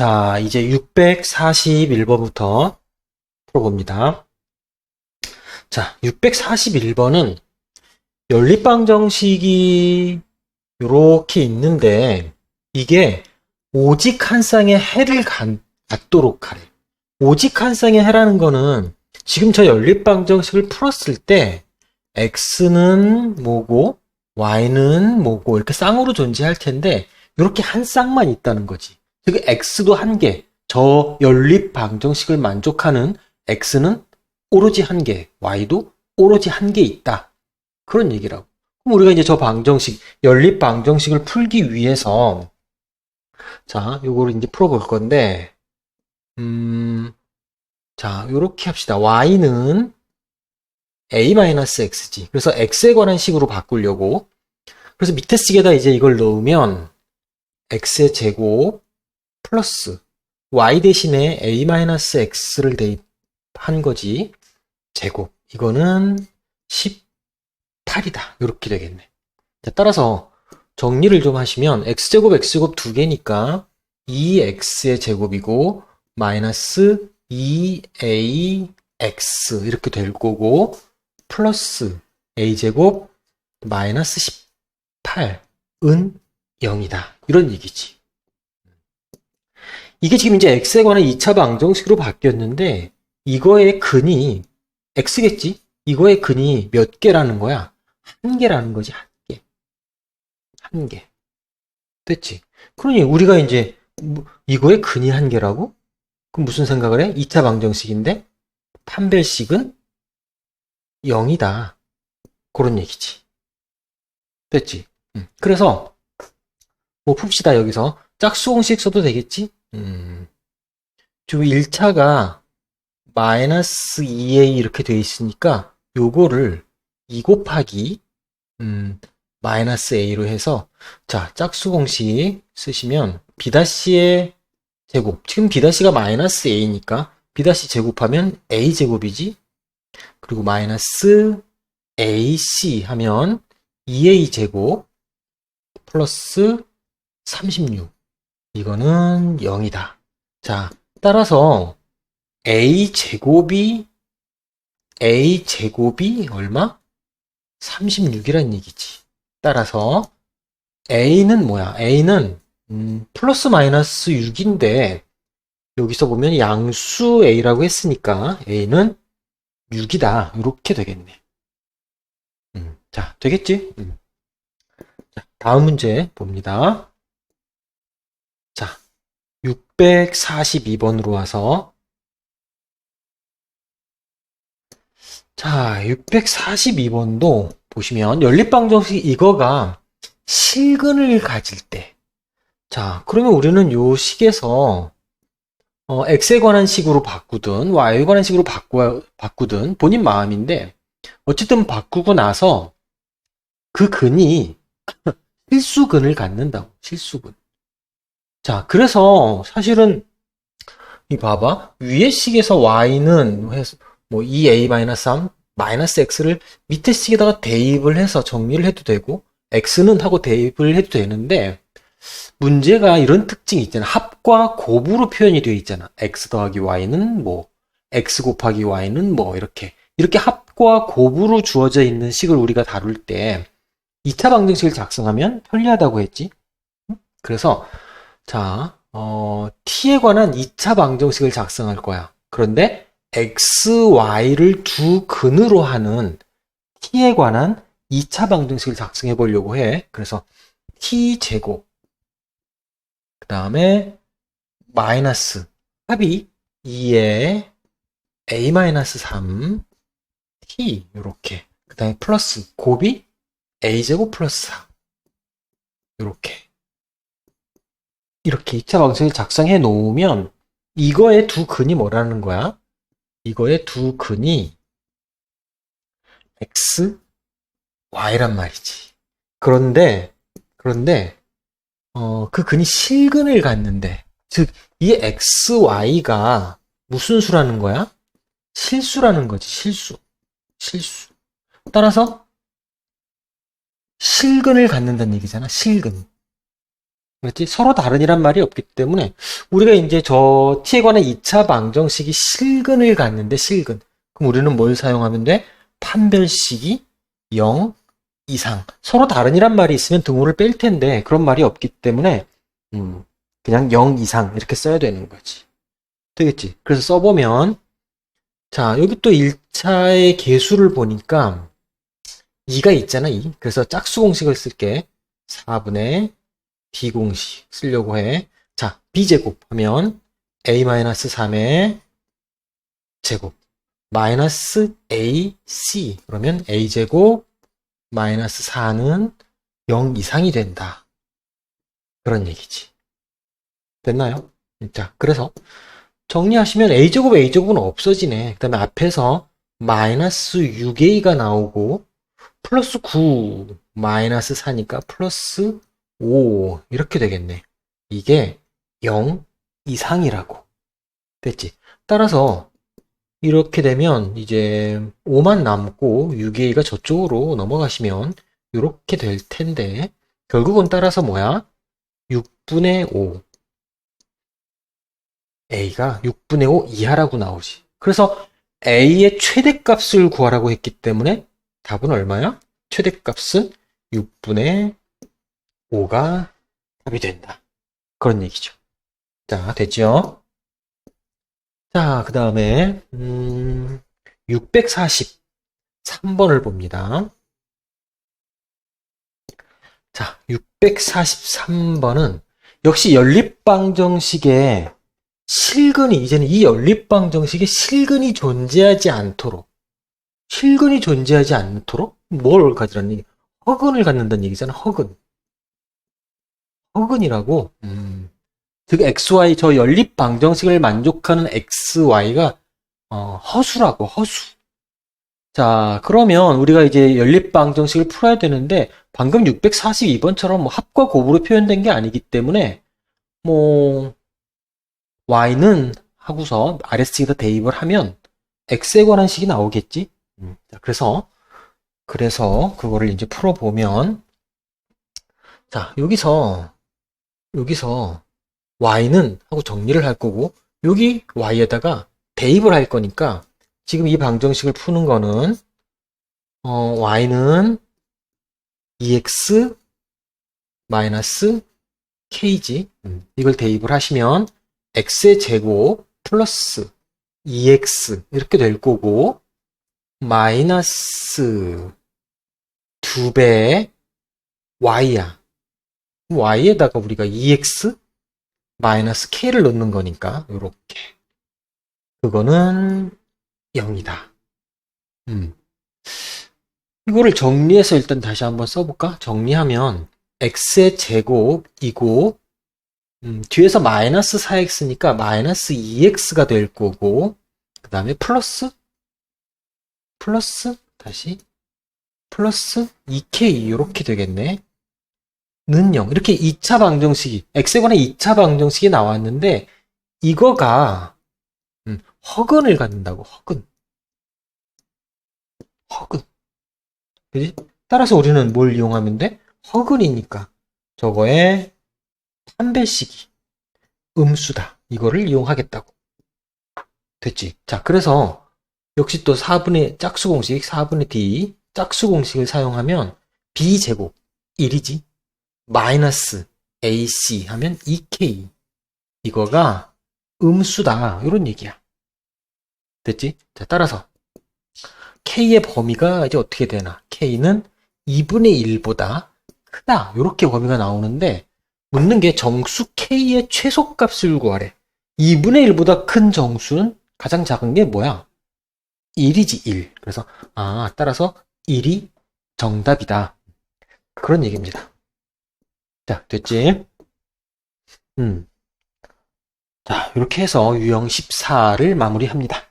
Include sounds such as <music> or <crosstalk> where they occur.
자, 이제 641번부터 풀어봅니다. 자, 641번은 연립방 정식이 이렇게 있는데 이게 오직 한 쌍의 해를 간- 갖도록 하래. 오직 한 쌍의 해라는 거는 지금 저 연립방 정식을 풀었을 때 x는 뭐고 y는 뭐고 이렇게 쌍으로 존재할 텐데 이렇게 한 쌍만 있다는 거지. 즉 x도 한 개, 저 연립 방정식을 만족하는 x는 오로지 한 개, y도 오로지 한 개 있다. 그런 얘기라고. 그럼 우리가 이제 저 방정식, 연립 방정식을 풀기 위해서 자, 요거를 이제 풀어볼 건데 음, 자, 요렇게 합시다. y는 a-x지. 그래서 x에 관한 식으로 바꾸려고 그래서 밑에 식에다 이제 이걸 넣으면 x의 제곱 플러스 y 대신에 a-x를 대입한 거지. 제곱. 이거는 18이다. 이렇게 되겠네. 자, 따라서 정리를 좀 하시면 x제곱 x제곱 두 개니까 2x의 제곱이고 마이너스 2ax 이렇게 될 거고 플러스 a제곱 마이너스 18은 0이다. 이런 얘기지. 이게 지금 이제 x에 관한 2차 방정식으로 바뀌었는데 이거의 근이 x겠지? 이거의 근이 몇 개라는 거야? 한 개라는 거지, 한 개. 한 개. 됐지? 그러니 우리가 이제 뭐, 이거의 근이 한 개라고? 그럼 무슨 생각을 해? 2차 방정식인데 판별식은 0이다. 그런 얘기지. 됐지? 음. 그래서 뭐 풉시다 여기서 짝수공식 써도 되겠지? 음. 지금 1차가 마이너스 2a 이렇게 돼 있으니까 요거를 2 곱하기 음, 마이너스 a로 해서 자 짝수 공식 쓰시면 b-의 제곱 지금 b-가 마이너스 a니까 b- 제곱하면 a 제곱이지 그리고 마이너스 ac 하면 2a 제곱 플러스 36 이거는 0이다. 자, 따라서 a 제곱이 a 제곱이 얼마? 36이란 얘기지. 따라서 a는 뭐야? a는 음, 플러스 마이너스 6인데 여기서 보면 양수 a라고 했으니까 a는 6이다. 이렇게 되겠네. 음, 자, 되겠지? 음. 자, 다음 문제 봅니다. 자, 642번으로 와서 자, 642번도 보시면 연립방정식 이거가 실근을 가질 때. 자, 그러면 우리는 요 식에서 어, x에 관한 식으로 바꾸든 y에 관한 식으로 바꾸, 바꾸든 본인 마음인데 어쨌든 바꾸고 나서 그 근이 <laughs> 실수근을 갖는다고 실수근 자 그래서 사실은 이 봐봐 위에 식에서 y는 뭐 2a-3 마이너스 x를 밑에 식에다가 대입을 해서 정리를 해도 되고 x는 하고 대입을 해도 되는데 문제가 이런 특징이 있잖아. 합과 곱으로 표현이 되어 있잖아. x 더하기 y는 뭐, x 곱하기 y는 뭐, 이렇게. 이렇게 합과 곱으로 주어져 있는 식을 우리가 다룰 때 2차 방정식을 작성하면 편리하다고 했지. 그래서, 자, 어, t에 관한 2차 방정식을 작성할 거야. 그런데 x, y를 두 근으로 하는 t에 관한 2차 방정식을 작성해 보려고 해. 그래서 t 제곱 그 다음에 마이너스 합이 2에 a-3 t 이렇게 그 다음에 플러스 곱이 a제곱 플러스 4 이렇게 이렇게 2차 방정식을 작성해 놓으면 이거의 두 근이 뭐라는 거야? 이거의 두 근이 x, y란 말이지. 그런데 그런데 어, 그 근이 실근을 갖는데, 즉, 이 x, y가 무슨 수라는 거야? 실수라는 거지, 실수. 실수. 따라서, 실근을 갖는다는 얘기잖아, 실근. 그렇지? 서로 다른이란 말이 없기 때문에 우리가 이제 저 t에 관한 2차 방정식이 실근을 갖는데 실근. 그럼 우리는 뭘 사용하면 돼? 판별식이 0 이상. 서로 다른이란 말이 있으면 등호를 뺄 텐데 그런 말이 없기 때문에 음, 그냥 0 이상 이렇게 써야 되는 거지. 되겠지? 그래서 써보면 자, 여기 또 1차의 개수를 보니까 2가 있잖아, 2. 그래서 짝수 공식을 쓸게. 4분의 b 공식 쓰려고 해. 자, b제곱 하면 a-3의 제곱 마이너스 ac 그러면 a제곱 마이너스 4는 0 이상이 된다. 그런 얘기지. 됐나요? 자, 그래서 정리하시면 a제곱 a제곱은 없어지네. 그 다음에 앞에서 마이너스 6a가 나오고 플러스 9 마이너스 4니까 플러스 5 이렇게 되겠네. 이게 0 이상이라고. 됐지? 따라서 이렇게 되면 이제 5만 남고 6a가 저쪽으로 넘어가시면 이렇게 될 텐데 결국은 따라서 뭐야? 6분의 5 a가 6분의 5 이하라고 나오지. 그래서 a의 최대값을 구하라고 했기 때문에 답은 얼마야? 최대값은 6분의 5가 답이 된다. 그런 얘기죠. 자, 됐죠? 자, 그 다음에, 음, 643번을 봅니다. 자, 643번은 역시 연립방정식에 실근이, 이제는 이 연립방정식에 실근이 존재하지 않도록, 실근이 존재하지 않도록 뭘 가지라는 얘기? 허근을 갖는다는 얘기잖아, 허근. 허근이라고, 음, 즉, xy, 저 연립 방정식을 만족하는 xy가, 어, 허수라고, 허수. 자, 그러면 우리가 이제 연립 방정식을 풀어야 되는데, 방금 642번처럼 뭐 합과 곱으로 표현된 게 아니기 때문에, 뭐, y는 하고서 RS에다 대입을 하면, x에 관한 식이 나오겠지? 음, 자, 그래서, 그래서 그거를 이제 풀어보면, 자, 여기서, 여기서 y는 하고 정리를 할 거고, 여기 y에다가 대입을 할 거니까, 지금 이 방정식을 푸는 거는, 어, y는 2x 마이너스 k지. 음, 이걸 대입을 하시면, x의 제곱 플러스 2x 이렇게 될 거고, 마이너스 2배 y야. Y에다가 우리가 2x 마이너스 k를 넣는 거니까 요렇게 그거는 0이다. 음. 이거를 정리해서 일단 다시 한번 써볼까? 정리하면 x의 제곱이고 음, 뒤에서 마이너스 4x니까 마이너스 2x가 될 거고 그 다음에 플러스 플러스 다시 플러스 2k 이렇게 되겠네. 는 0. 이렇게 2차 방정식이 관한 2차 방정식이 나왔는데 이거가 음, 허근을 갖는다고 허근. 허근. 그지? 따라서 우리는 뭘 이용하면 돼? 허근이니까 저거에 판별식이 음수다. 이거를 이용하겠다고. 됐지? 자, 그래서 역시 또 4분의 짝수 공식, 4분의 d 짝수 공식을 사용하면 b제곱 1이지. 마이너스 ac 하면 2k. 이거가 음수다. 이런 얘기야. 됐지? 자, 따라서 k의 범위가 이제 어떻게 되나? k는 2분의 1보다 크다. 이렇게 범위가 나오는데 묻는 게 정수 k의 최소값을 구하래. 2분의 1보다 큰 정수는 가장 작은 게 뭐야? 1이지 1. 그래서 아 따라서 1이 정답이다. 그런 얘기입니다. 자 됐지? 음. 자 이렇게 해서 유형 14를 마무리합니다.